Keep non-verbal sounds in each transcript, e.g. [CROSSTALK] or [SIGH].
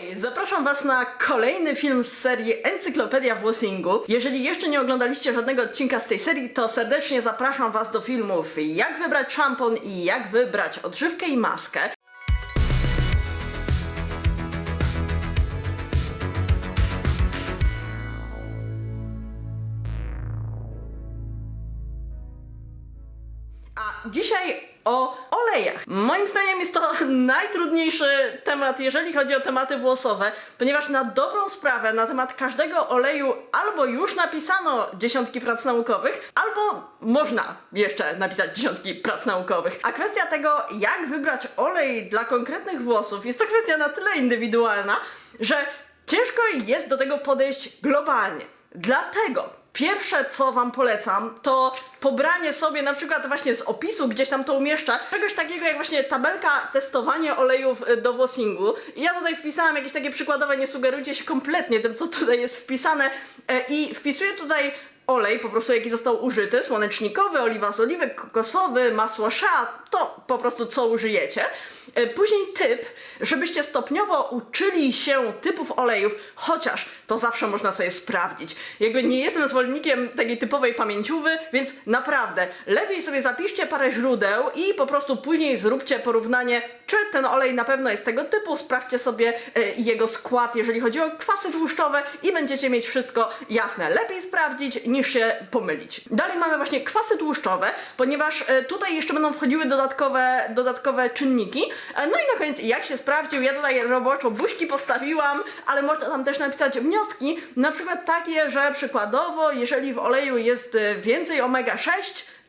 Hej, zapraszam Was na kolejny film z serii Encyklopedia Włosingu. Jeżeli jeszcze nie oglądaliście żadnego odcinka z tej serii, to serdecznie zapraszam Was do filmów jak wybrać szampon i jak wybrać odżywkę i maskę. A dzisiaj o olejach. Moim zdaniem jest to [LAUGHS] najtrudniejszy temat, jeżeli chodzi o tematy włosowe, ponieważ na dobrą sprawę na temat każdego oleju albo już napisano dziesiątki prac naukowych, albo można jeszcze napisać dziesiątki prac naukowych. A kwestia tego, jak wybrać olej dla konkretnych włosów, jest to kwestia na tyle indywidualna, że ciężko jest do tego podejść globalnie. Dlatego Pierwsze, co Wam polecam, to pobranie sobie na przykład właśnie z opisu, gdzieś tam to umieszczę, czegoś takiego jak właśnie tabelka testowania olejów y, do włosingu. I ja tutaj wpisałam jakieś takie przykładowe, nie sugerujcie się kompletnie tym, co tutaj jest wpisane e, i wpisuję tutaj olej, po prostu jaki został użyty, słonecznikowy, oliwa z oliwek, kokosowy, masło shea, to po prostu co użyjecie. E, Później typ, żebyście stopniowo uczyli się typów olejów, chociaż to zawsze można sobie sprawdzić. Jakby nie jestem zwolennikiem takiej typowej pamięciówy, więc naprawdę lepiej sobie zapiszcie parę źródeł i po prostu później zróbcie porównanie, czy ten olej na pewno jest tego typu, sprawdźcie sobie e, jego skład, jeżeli chodzi o kwasy tłuszczowe i będziecie mieć wszystko jasne. Lepiej sprawdzić niż się pomylić. Dalej mamy właśnie kwasy tłuszczowe, ponieważ e, tutaj jeszcze będą wchodziły dodatkowe, dodatkowe czynniki. E, No i na koniec jak się sprawdził, ja tutaj roboczo buźki postawiłam, ale można tam też napisać wnioski, na przykład takie, że przykładowo, jeżeli w oleju jest e, więcej omega-6,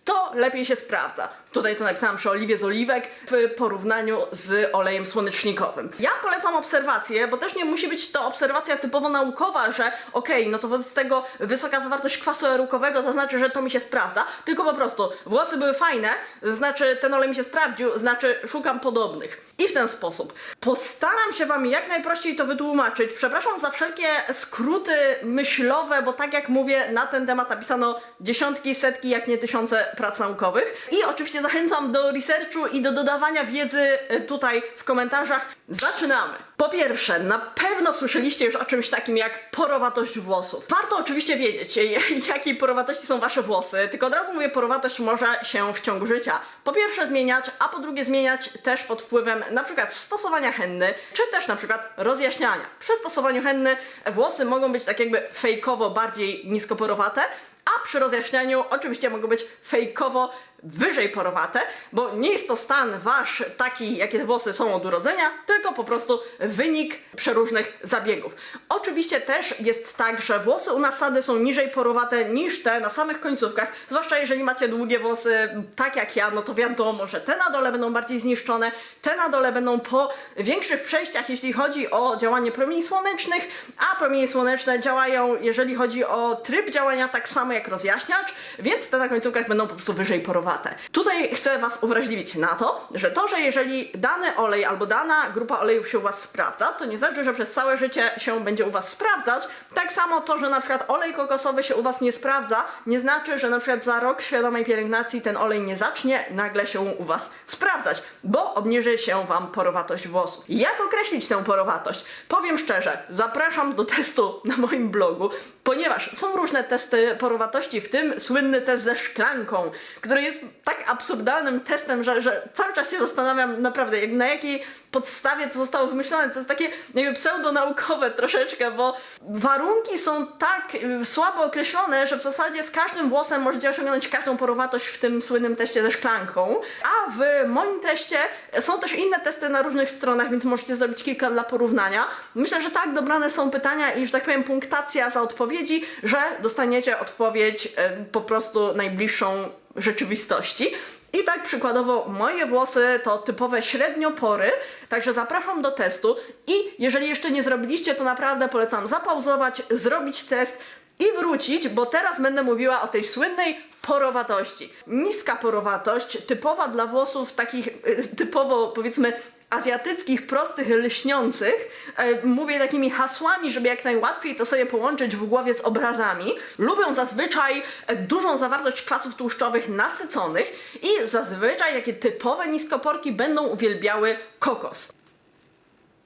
to lepiej się sprawdza. Tutaj to napisałam przy oliwie z oliwek w porównaniu z olejem słonecznikowym. Ja polecam obserwację, bo też nie musi być to obserwacja typowo naukowa, że okej, no to wobec tego wysoka zawartość kwasu erukowego to znaczy, że to mi się sprawdza, tylko po prostu włosy były fajne, znaczy ten olej mi się sprawdził, znaczy szukam podobnych. I w ten sposób. Postaram się Wam jak najprościej to wytłumaczyć. Przepraszam za wszelkie skróty myślowe, bo tak jak mówię, na ten temat napisano dziesiątki, setki, jak nie tysiące prac naukowych. I oczywiście zachęcam do researchu i do dodawania wiedzy e, tutaj w komentarzach. Zaczynamy. Po pierwsze, na pewno słyszeliście już o czymś takim jak porowatość włosów. Warto oczywiście wiedzieć, [LAUGHS] jakiej porowatości są wasze włosy, tylko od razu mówię, porowatość może się w ciągu życia po pierwsze zmieniać, a po drugie zmieniać też pod wpływem na przykład stosowania henny, czy też na przykład rozjaśniania. Przy stosowaniu henny włosy mogą być tak jakby fejkowo bardziej niskoporowate, a przy rozjaśnianiu oczywiście mogą być fejkowo wyżej porowate, bo nie jest to stan wasz taki, jakie te włosy są od urodzenia, tylko po prostu wynik przeróżnych zabiegów. Oczywiście też jest tak, że włosy u nasady są niżej porowate niż te na samych końcówkach, zwłaszcza jeżeli macie długie włosy, tak jak ja, no to wiadomo, że te na dole będą bardziej zniszczone, te na dole będą po większych przejściach, jeśli chodzi o działanie promieni słonecznych, a promienie słoneczne działają, jeżeli chodzi o tryb działania, tak samo jak rozjaśniacz, więc te na końcówkach będą po prostu wyżej porowate. Tutaj chcę Was uwrażliwić na to, że to, że jeżeli dany olej albo dana grupa olejów się u Was sprawdza, to nie znaczy, że przez całe życie się będzie u Was sprawdzać. Tak samo to, że na przykład olej kokosowy się u Was nie sprawdza, nie znaczy, że na przykład za rok świadomej pielęgnacji ten olej nie zacznie nagle się u Was sprawdzać, bo obniży się Wam porowatość włosów. Jak określić tę porowatość? Powiem szczerze, zapraszam do testu na moim blogu, ponieważ są różne testy porowatości, w tym słynny test ze szklanką, który jest tak absurdalnym testem, że, że cały czas się zastanawiam naprawdę, jak, na jakiej podstawie to zostało wymyślone. To jest takie jakby pseudonaukowe troszeczkę, bo warunki są tak y, słabo określone, że w zasadzie z każdym włosem możecie osiągnąć każdą porowatość w tym słynnym teście ze szklanką. A w moim teście są też inne testy na różnych stronach, więc możecie zrobić kilka dla porównania. Myślę, że tak dobrane są pytania i, że tak powiem, punktacja za odpowiedzi, że dostaniecie odpowiedź y, po prostu najbliższą rzeczywistości. I tak przykładowo moje włosy to typowe średniopory, także zapraszam do testu i jeżeli jeszcze nie zrobiliście, to naprawdę polecam zapauzować, zrobić test i wrócić, bo teraz będę mówiła o tej słynnej porowatości. Niska porowatość, typowa dla włosów takich y, typowo powiedzmy azjatyckich, prostych, lśniących. E, mówię takimi hasłami, żeby jak najłatwiej to sobie połączyć w głowie z obrazami. Lubią zazwyczaj e, dużą zawartość kwasów tłuszczowych nasyconych i zazwyczaj takie typowe niskoporki będą uwielbiały kokos.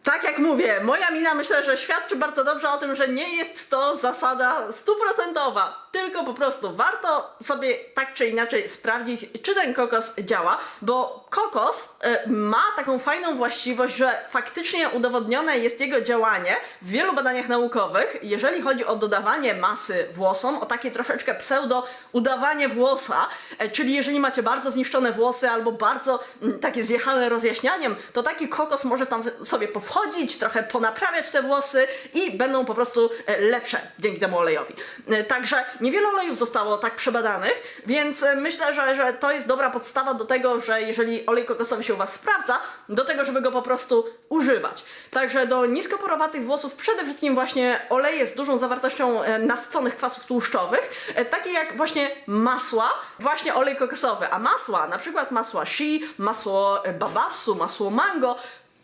Tak jak mówię, moja mina myślę, że świadczy bardzo dobrze o tym, że nie jest to zasada stuprocentowa, tylko po prostu warto sobie tak czy inaczej sprawdzić, czy ten kokos działa, bo kokos e, ma taką fajną właściwość, że faktycznie udowodnione jest jego działanie w wielu badaniach naukowych, jeżeli chodzi o dodawanie masy włosom, o takie troszeczkę pseudo udawanie włosa, e, czyli jeżeli macie bardzo zniszczone włosy albo bardzo mm, takie zjechane rozjaśnianiem, to taki kokos może tam sobie powchodzić, trochę ponaprawiać te włosy i będą po prostu e, lepsze dzięki temu olejowi. E, Także niewiele olejów zostało tak przebadanych, więc e, myślę, że, że to jest dobra podstawa do tego, że jeżeli olej kokosowy się u Was sprawdza, do tego, żeby go po prostu używać. Także do niskoporowatych włosów przede wszystkim właśnie oleje z dużą zawartością e, nasyconych kwasów tłuszczowych, e, takie jak właśnie masła, właśnie olej kokosowy. A masła, na przykład masła shea, masło babasu, masło mango,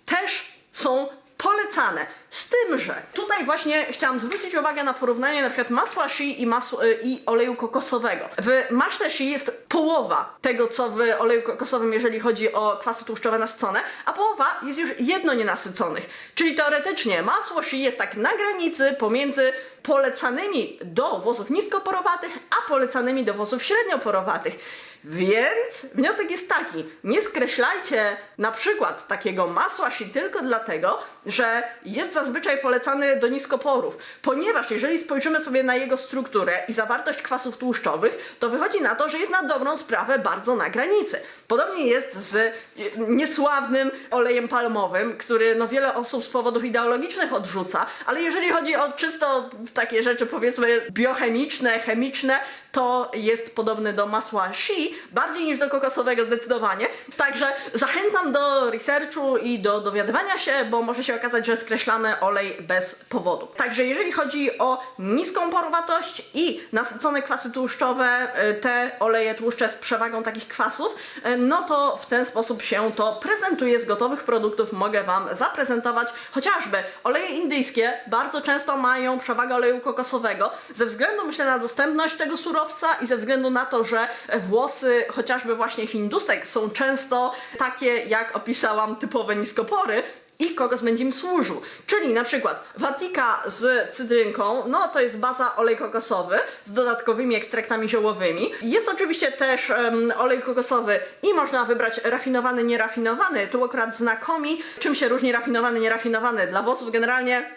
też są polecane. Z tym, że tutaj właśnie chciałam zwrócić uwagę na porównanie na przykład masła shea i, masła, y, i oleju kokosowego. W maśle shea jest połowa tego, co w oleju kokosowym, jeżeli chodzi o kwasy tłuszczowe nasycone, a połowa jest już jedno nienasyconych. Czyli teoretycznie masło shea jest tak na granicy pomiędzy polecanymi do włosów niskoporowatych, a polecanymi do włosów średnioporowatych. Więc wniosek jest taki, nie skreślajcie na przykład takiego masła shea tylko dlatego, że jest zazwyczaj polecany do niskoporów, ponieważ jeżeli spojrzymy sobie na jego strukturę i zawartość kwasów tłuszczowych, to wychodzi na to, że jest na dobrą sprawę bardzo na granicy. Podobnie jest z niesławnym olejem palmowym, który no wiele osób z powodów ideologicznych odrzuca, ale jeżeli chodzi o czysto takie rzeczy powiedzmy biochemiczne, chemiczne, to jest podobny do masła shea, bardziej niż do kokosowego zdecydowanie. Także zachęcam do researchu i do dowiadywania się, bo może się okazać, że skreślamy olej bez powodu. Także jeżeli chodzi o niską porowatość i nasycone kwasy tłuszczowe, y, te oleje tłuszcze z przewagą takich kwasów, y, no to w ten sposób się to prezentuje z gotowych produktów. Mogę Wam zaprezentować chociażby oleje indyjskie bardzo często mają przewagę oleju kokosowego ze względu myślę na dostępność tego surowca i ze względu na to, że włosy chociażby właśnie hindusek są często takie jak opisałam typowe niskopory i kokos będzie im służył. Czyli na przykład watika z cytrynką, no to jest baza olej kokosowy z dodatkowymi ekstraktami ziołowymi. Jest oczywiście też em, olej kokosowy i można wybrać rafinowany, nierafinowany. Tu akurat znakomi, czym się różni rafinowany, nierafinowany. Dla włosów generalnie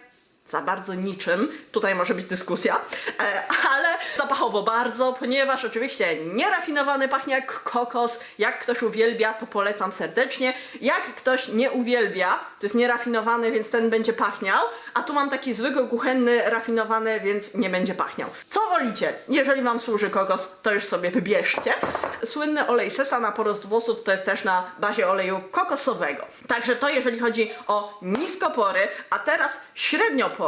za bardzo niczym. Tutaj może być dyskusja, e, ale zapachowo bardzo, ponieważ oczywiście nierafinowany pachnie jak kokos. Jak ktoś uwielbia, to polecam serdecznie. Jak ktoś nie uwielbia, to jest nierafinowany, więc ten będzie pachniał. A tu mam taki zwykły kuchenny, rafinowany, więc nie będzie pachniał. Co wolicie? Jeżeli Wam służy kokos, to już sobie wybierzcie. Słynny olej sesa na porost włosów to jest też na bazie oleju kokosowego. Także to jeżeli chodzi o niskopory, a teraz średniopory.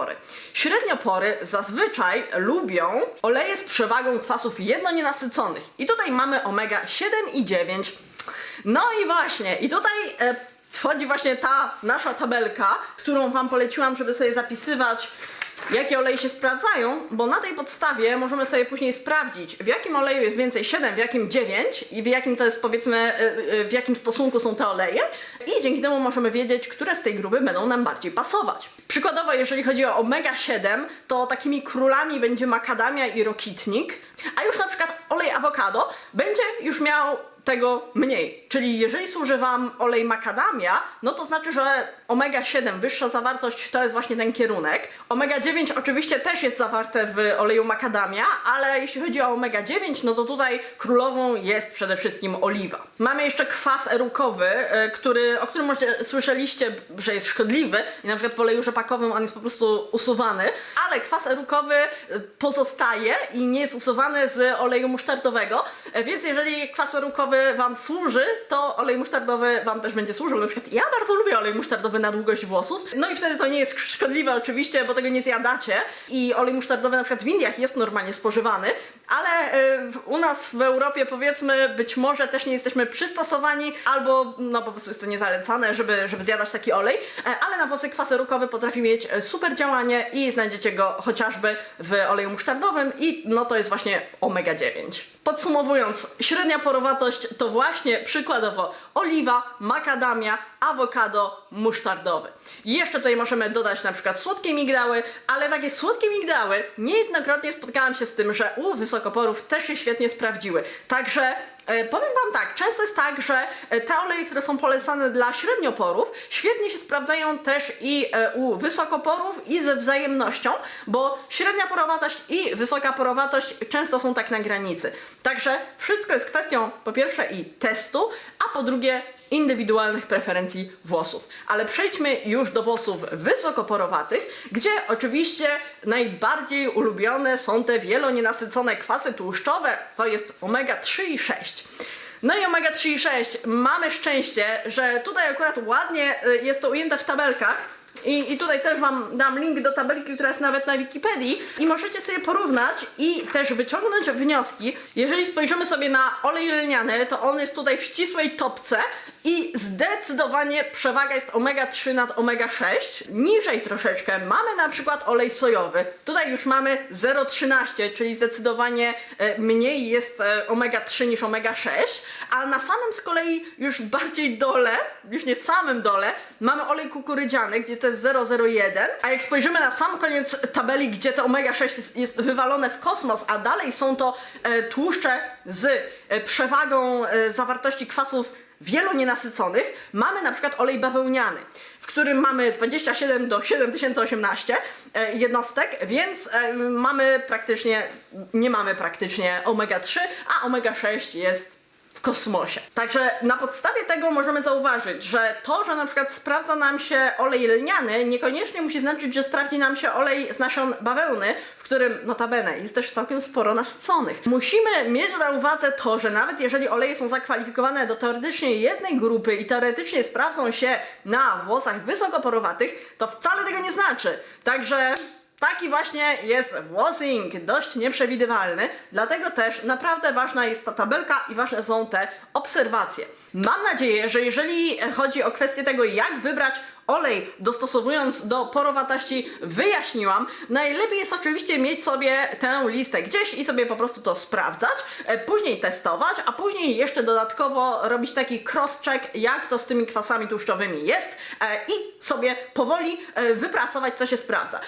Średniopory zazwyczaj lubią oleje z przewagą kwasów jednonienasyconych. I tutaj mamy omega 7 i 9. No i właśnie, i tutaj e, wchodzi właśnie ta nasza tabelka, którą Wam poleciłam, żeby sobie zapisywać jakie oleje się sprawdzają, bo na tej podstawie możemy sobie później sprawdzić, w jakim oleju jest więcej 7, w jakim 9 i w jakim to jest powiedzmy, y, y, w jakim stosunku są te oleje i dzięki temu możemy wiedzieć, które z tej grupy będą nam bardziej pasować. Przykładowo, jeżeli chodzi o omega 7, to takimi królami będzie makadamia i rokitnik, a już na przykład olej awokado będzie już miał tego mniej. Czyli jeżeli służy Wam olej makadamia, no to znaczy, że omega 7, wyższa zawartość, to jest właśnie ten kierunek. Omega 9 oczywiście też jest zawarte w oleju makadamia, ale jeśli chodzi o omega 9, no to tutaj królową jest przede wszystkim oliwa. Mamy jeszcze kwas erukowy, e, który, o którym może słyszeliście, że jest szkodliwy i na przykład w oleju rzepakowym on jest po prostu usuwany, ale kwas erukowy e, pozostaje i nie jest usuwany z oleju musztardowego, e, więc jeżeli kwas erukowy Wam służy, to olej musztardowy Wam też będzie służył. Na przykład ja bardzo lubię olej musztardowy na długość włosów, no i wtedy to nie jest szkodliwe oczywiście, bo tego nie zjadacie. I olej musztardowy na przykład w Indiach jest normalnie spożywany, ale e, u nas w Europie powiedzmy być może też nie jesteśmy przystosowani albo no po prostu jest to niezalecane, żeby, żeby zjadać taki olej, e, ale na włosy kwas erukowy potrafi mieć e, super działanie i znajdziecie go chociażby w oleju musztardowym i no to jest właśnie omega 9. Podsumowując, średnia porowatość to właśnie przykładowo oliwa, makadamia, awokado, musztardowy. Jeszcze tutaj możemy dodać na przykład słodkie migdały, ale takie słodkie migdały niejednokrotnie spotkałam się z tym, że u wysokoporów też się świetnie sprawdziły. Także E, powiem Wam tak, często jest tak, że e, te oleje, które są polecane dla średnioporów, świetnie się sprawdzają też i e, u wysokoporów i ze wzajemnością, bo średnia porowatość i wysoka porowatość często są tak na granicy. Także wszystko jest kwestią po pierwsze i testu, a po drugie indywidualnych preferencji włosów. Ale przejdźmy już do włosów wysokoporowatych, gdzie oczywiście najbardziej ulubione są te wielonienasycone kwasy tłuszczowe, to jest omega-3 i 6. No i omega-3 i 6 mamy szczęście, że tutaj akurat ładnie y, jest to ujęte w tabelkach, i, I tutaj też Wam dam link do tabelki, która jest nawet na Wikipedii i możecie sobie porównać i też wyciągnąć wnioski. Jeżeli spojrzymy sobie na olej lniany, to on jest tutaj w ścisłej topce i zdecydowanie przewaga jest omega-3 nad omega-6. Niżej troszeczkę mamy na przykład olej sojowy. Tutaj już mamy 0,13, czyli zdecydowanie e, mniej jest e, omega-3 niż omega-6, a na samym z kolei już bardziej dole, już nie samym dole, mamy olej kukurydziany, gdzie to jest 001, a jak spojrzymy na sam koniec tabeli, gdzie to omega-6 jest, wywalone w kosmos, a dalej są to e, tłuszcze z e, przewagą e, zawartości kwasów wielonienasyconych, mamy na przykład olej bawełniany, w którym mamy 27 do 7018 e, jednostek, więc mamy praktycznie, nie mamy praktycznie omega-3, a omega-6 jest kosmosie. Także na podstawie tego możemy zauważyć, że to, że na przykład sprawdza nam się olej lniany, niekoniecznie musi znaczyć, że sprawdzi nam się olej z nasion bawełny, w którym notabene jest też całkiem sporo nasyconych. Musimy mieć na uwadze to, że nawet jeżeli oleje są zakwalifikowane do teoretycznie jednej grupy i teoretycznie sprawdzą się na włosach wysokoporowatych, to wcale tego nie znaczy. Także Taki właśnie jest włosing, dość nieprzewidywalny, dlatego też naprawdę ważna jest ta tabelka i ważne są te obserwacje. Mam nadzieję, że jeżeli chodzi o kwestię tego, jak wybrać olej dostosowując do porowatości, wyjaśniłam. Najlepiej jest oczywiście mieć sobie tę listę gdzieś i sobie po prostu to sprawdzać, e, później testować, a później jeszcze dodatkowo robić taki cross-check, jak to z tymi kwasami tłuszczowymi jest e, i sobie powoli e, wypracować, co się sprawdza.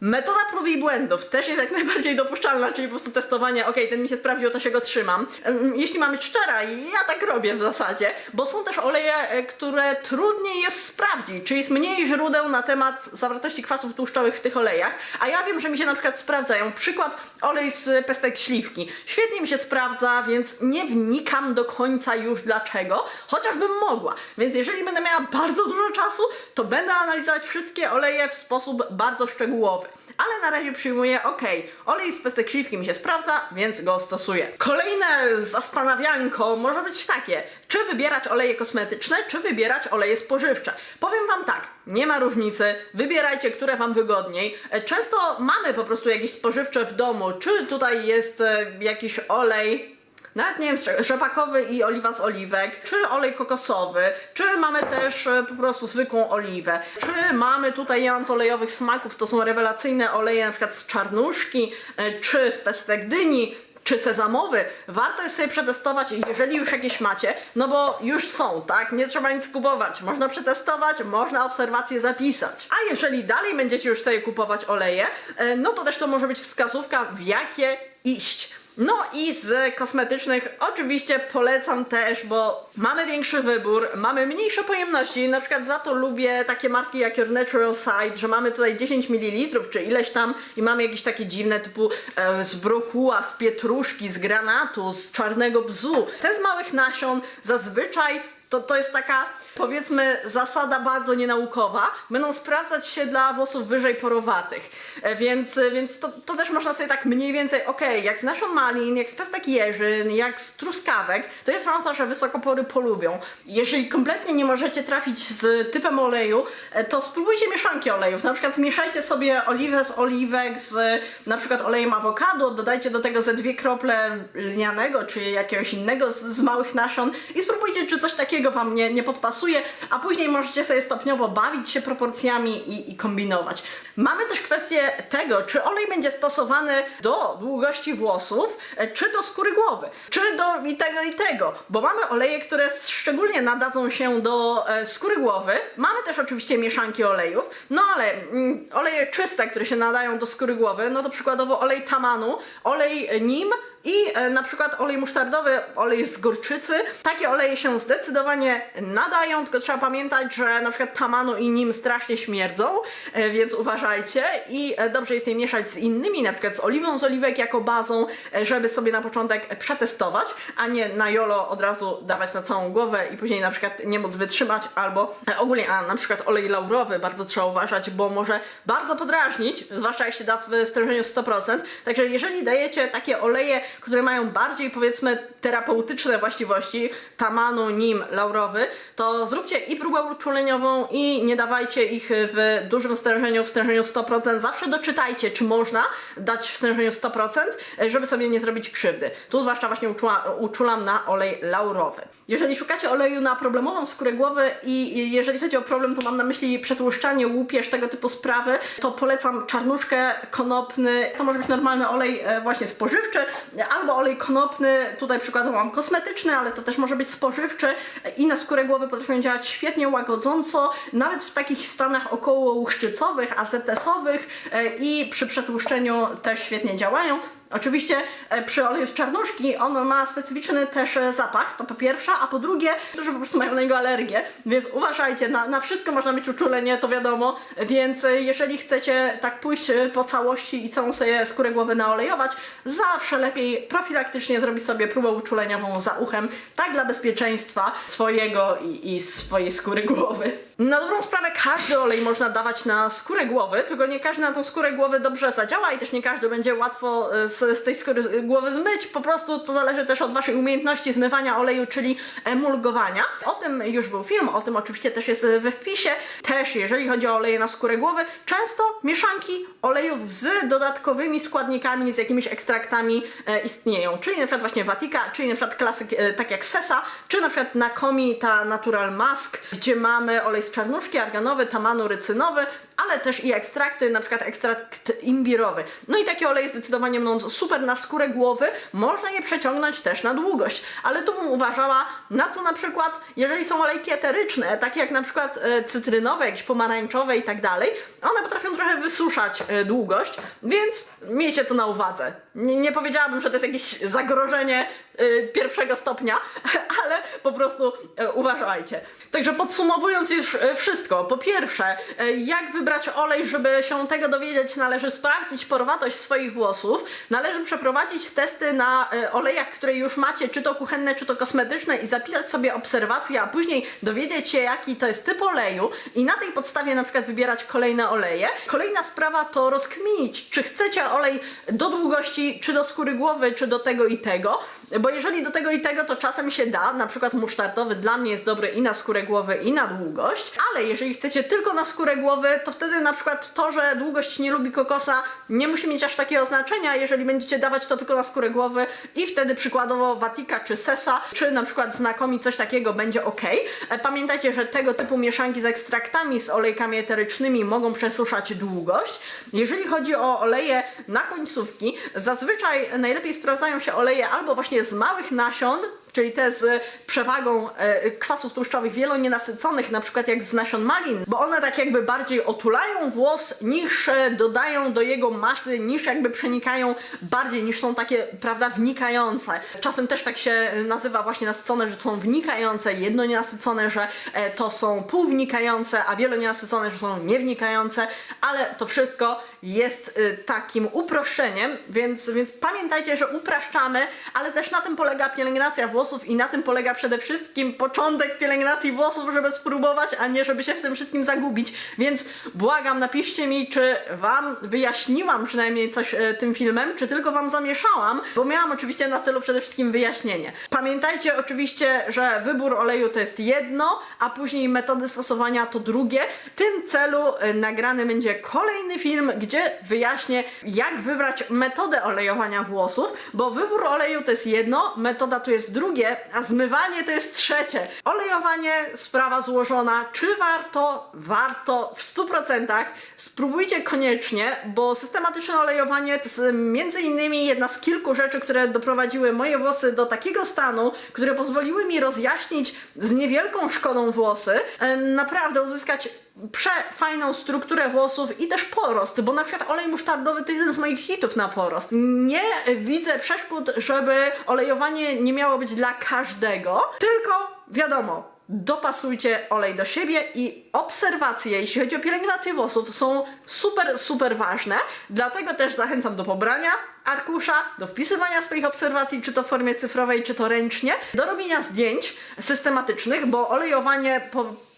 Metoda prób i błędów też jest jak najbardziej dopuszczalna, czyli po prostu testowanie, ok, ten mi się sprawdził, to się go trzymam. Ym, Jeśli mamy szczera, i ja tak robię w zasadzie, bo są też oleje, e, które trudniej jest sprawdzić, czyli jest mniej źródeł na temat zawartości kwasów tłuszczowych w tych olejach, a ja wiem, że mi się na przykład sprawdzają. Przykład olej z pestek śliwki. Świetnie mi się sprawdza, więc nie wnikam do końca już dlaczego, chociażbym mogła. Więc jeżeli będę miała bardzo dużo czasu, to będę analizować wszystkie oleje w sposób bardzo szczegółowy ale na razie przyjmuję, ok, olej z pestek śliwki mi się sprawdza, więc go stosuję. Kolejne zastanawianko może być takie, czy wybierać oleje kosmetyczne, czy wybierać oleje spożywcze. Powiem Wam tak, nie ma różnicy, wybierajcie, które Wam wygodniej. E, Często mamy po prostu jakieś spożywcze w domu, czy tutaj jest e, jakiś olej, nawet nie wiem, rzepakowy i oliwa z oliwek, czy olej kokosowy, czy mamy też e, po prostu zwykłą oliwę, czy mamy tutaj, ja mam z olejowych smaków, to są rewelacyjne oleje na przykład z czarnuszki, e, czy z pestek dyni, czy sezamowy, warto jest sobie przetestować, jeżeli już jakieś macie, no bo już są, tak? Nie trzeba nic kupować. Można przetestować, można obserwacje zapisać. A jeżeli dalej będziecie już sobie kupować oleje, e, no to też to może być wskazówka, w jakie iść. No i z kosmetycznych oczywiście polecam też, bo mamy większy wybór, mamy mniejsze pojemności, na przykład za to lubię takie marki jak Your Natural Side, że mamy tutaj 10 ml czy ileś tam i mamy jakieś takie dziwne typu e, z brokuła, z pietruszki, z granatu, z czarnego bzu. Te z małych nasion zazwyczaj to, to jest taka powiedzmy zasada bardzo nienaukowa, będą sprawdzać się dla włosów wyżej porowatych. E, Więc, więc to, to też można sobie tak mniej więcej, okej, jak z naszą malin, jak z pestek jeżyn, jak z truskawek, to jest szansa, że wysokopory polubią. Jeżeli kompletnie nie możecie trafić z typem oleju, e, to spróbujcie mieszanki olejów. Na przykład zmieszajcie sobie oliwę z oliwek z na przykład olejem awokado, dodajcie do tego ze dwie krople lnianego czy jakiegoś innego z, z małych nasion i spróbujcie, czy coś takiego wam nie, nie podpasuje pasuje, a później możecie sobie stopniowo bawić się proporcjami i, i kombinować. Mamy też kwestię tego, czy olej będzie stosowany do długości włosów, e, czy do skóry głowy, czy do i tego i tego, bo mamy oleje, które szczególnie nadadzą się do e, skóry głowy. Mamy też oczywiście mieszanki olejów, no ale mm, oleje czyste, które się nadają do skóry głowy, no to przykładowo olej tamanu, olej e, nim i e, na przykład olej musztardowy, olej z gorczycy. Takie oleje się zdecydowanie nadają, tylko trzeba pamiętać, że na przykład tamanu i nim strasznie śmierdzą, e, więc uważajcie i e, dobrze jest je mieszać z innymi, na przykład z oliwą z oliwek jako bazą, żeby sobie na początek przetestować, a nie na jolo od razu dawać na całą głowę i później na przykład nie móc wytrzymać albo ogólnie, a na przykład olej laurowy bardzo trzeba uważać, bo może bardzo podrażnić, zwłaszcza jak się da w stężeniu 100%. Także jeżeli dajecie takie oleje, które mają bardziej powiedzmy terapeutyczne właściwości, tamanu, nim, laurowy, to zróbcie i próbę uczuleniową i nie dawajcie ich w dużym stężeniu, w stężeniu 100%. Zawsze doczytajcie, czy można dać w stężeniu 100%, żeby sobie nie zrobić krzywdy. Tu zwłaszcza właśnie uczula, uczulam na olej laurowy. Jeżeli szukacie oleju na problemową skórę głowy i jeżeli chodzi o problem, to mam na myśli przetłuszczanie, łupież, tego typu sprawy, to polecam czarnuszkę, konopny, to może być normalny olej e, właśnie spożywczy, albo olej konopny, tutaj przykładowo mam kosmetyczny, ale to też może być spożywczy i na skórę głowy potrafią działać świetnie łagodząco, nawet w takich stanach około łuszczycowych, azetesowych e, i przy przetłuszczeniu też świetnie działają. Oczywiście e, przy oleju z czarnuszki on ma specyficzny też e, zapach, to po pierwsze, a po drugie, którzy po prostu mają na niego alergię, więc uważajcie, na, na wszystko można mieć uczulenie, to wiadomo, więc jeżeli chcecie tak pójść po całości i całą sobie skórę głowy naolejować, zawsze lepiej profilaktycznie zrobić sobie próbę uczuleniową za uchem, tak dla bezpieczeństwa swojego i, i swojej skóry głowy. Na dobrą sprawę każdy olej można dawać na skórę głowy, tylko nie każdy na tą skórę głowy dobrze zadziała i też nie każdy będzie łatwo e, z, z tej skóry głowy zmyć. Po prostu to zależy też od waszej umiejętności zmywania oleju, czyli emulgowania. O tym już był film, o tym oczywiście też jest we wpisie. Też jeżeli chodzi o oleje na skórę głowy, często mieszanki olejów z dodatkowymi składnikami, z jakimiś ekstraktami e, istnieją. Czyli na przykład właśnie Vatika, czyli na przykład klasyk e, tak jak Sesa, czy na przykład Nakomi ta Natural Mask, gdzie mamy olej z czarnuszki, arganowy, tamanu, rycynowy, ale też i ekstrakty, na przykład ekstrakt imbirowy. No i takie oleje zdecydowanie będą super na skórę głowy, można je przeciągnąć też na długość, ale tu bym uważała na co na przykład, jeżeli są olejki eteryczne, takie jak na przykład e, cytrynowe, jakieś pomarańczowe i tak dalej, one potrafią trochę wysuszać e, długość, więc miejcie to na uwadze. Nie, nie powiedziałabym, że to jest jakieś zagrożenie e, pierwszego stopnia, [LAUGHS] ale po prostu uważajcie. Także podsumowując już wszystko, po pierwsze, jak wybrać olej, żeby się tego dowiedzieć, należy sprawdzić porowatość swoich włosów, należy przeprowadzić testy na e, olejach, które już macie, czy to kuchenne, czy to kosmetyczne i zapisać sobie obserwacje, a później dowiedzieć się, jaki to jest typ oleju i na tej podstawie na przykład wybierać kolejne oleje. Kolejna sprawa to rozkminić, czy chcecie olej do długości, czy do skóry głowy, czy do tego i tego, bo jeżeli do tego i tego, to czasem się da, na przykład musztardowy dla mnie jest dobry i na skórę głowy, i na długość, ale jeżeli chcecie tylko na skórę głowy, to wtedy na przykład to, że długość nie lubi kokosa, nie musi mieć aż takiego znaczenia, jeżeli będziecie dawać to tylko na skórę głowy i wtedy przykładowo Vatika czy Sesa, czy na przykład znakomi coś takiego będzie ok. E, Pamiętajcie, że tego typu mieszanki z ekstraktami, z olejkami eterycznymi mogą przesuszać długość. Jeżeli chodzi o oleje na końcówki, zazwyczaj najlepiej sprawdzają się oleje albo właśnie z małych nasion, czyli te z przewagą e, kwasów tłuszczowych wielonienasyconych, na przykład jak z nasion malin, bo one tak jakby bardziej otulają włos niż e, dodają do jego masy, niż jakby przenikają bardziej, niż są takie, prawda, wnikające. Czasem też tak się nazywa właśnie nasycone, że są wnikające, jednonienasycone, że e, to są półwnikające, a wielonienasycone, że są niewnikające, ale to wszystko jest e, takim uproszczeniem, więc, więc pamiętajcie, że upraszczamy, ale też na tym polega pielęgnacja włosów i na tym polega przede wszystkim początek pielęgnacji włosów, żeby spróbować, a nie żeby się w tym wszystkim zagubić. Więc błagam, napiszcie mi, czy Wam wyjaśniłam przynajmniej coś e, tym filmem, czy tylko Wam zamieszałam, bo miałam oczywiście na celu przede wszystkim wyjaśnienie. Pamiętajcie oczywiście, że wybór oleju to jest jedno, a później metody stosowania to drugie. W tym celu e, nagrany będzie kolejny film, gdzie wyjaśnię, jak wybrać metodę olejowania włosów, bo wybór oleju to jest jedno, metoda to jest drugie drugie, a zmywanie to jest trzecie. Olejowanie, sprawa złożona. Czy warto? Warto w 100%. Spróbujcie koniecznie, bo systematyczne olejowanie to jest między innymi jedna z kilku rzeczy, które doprowadziły moje włosy do takiego stanu, które pozwoliły mi rozjaśnić z niewielką szkodą włosy, e, naprawdę uzyskać przefajną strukturę włosów i też porost, bo na przykład olej musztardowy to jeden z moich hitów na porost. Nie widzę przeszkód, żeby olejowanie nie miało być dla każdego, tylko wiadomo, dopasujcie olej do siebie i obserwacje, jeśli chodzi o pielęgnację włosów, są super, super ważne. Dlatego też zachęcam do pobrania arkusza, do wpisywania swoich obserwacji, czy to w formie cyfrowej, czy to ręcznie, do robienia zdjęć systematycznych, bo olejowanie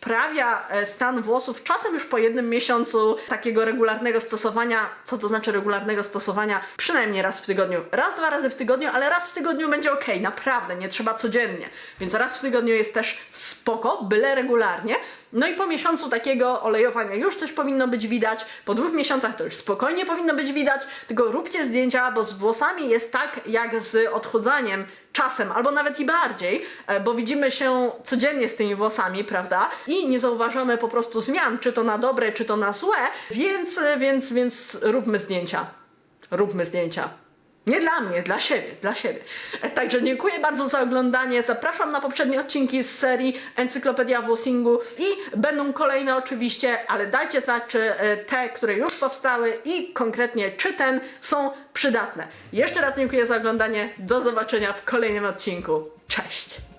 poprawia e, stan włosów czasem już po jednym miesiącu takiego regularnego stosowania. Co to znaczy regularnego stosowania? Przynajmniej raz w tygodniu. Raz, dwa razy w tygodniu, ale raz w tygodniu będzie ok, naprawdę, nie trzeba codziennie. Więc raz w tygodniu jest też spoko, byle regularnie. No i po miesiącu takiego olejowania już coś powinno być widać, po dwóch miesiącach to już spokojnie powinno być widać, tylko róbcie zdjęcia, bo z włosami jest tak jak z odchudzaniem czasem, albo nawet i bardziej, e, bo widzimy się codziennie z tymi włosami, prawda? I nie zauważamy po prostu zmian, czy to na dobre, czy to na złe, więc, e, więc, więc róbmy zdjęcia. Róbmy zdjęcia. Nie dla mnie, dla siebie, dla siebie. E, Także dziękuję bardzo za oglądanie. Zapraszam na poprzednie odcinki z serii Encyklopedia Włosingu i będą kolejne oczywiście, ale dajcie znać, czy e, te, które już powstały i konkretnie czy ten są przydatne. Jeszcze raz dziękuję za oglądanie. Do zobaczenia w kolejnym odcinku. Cześć!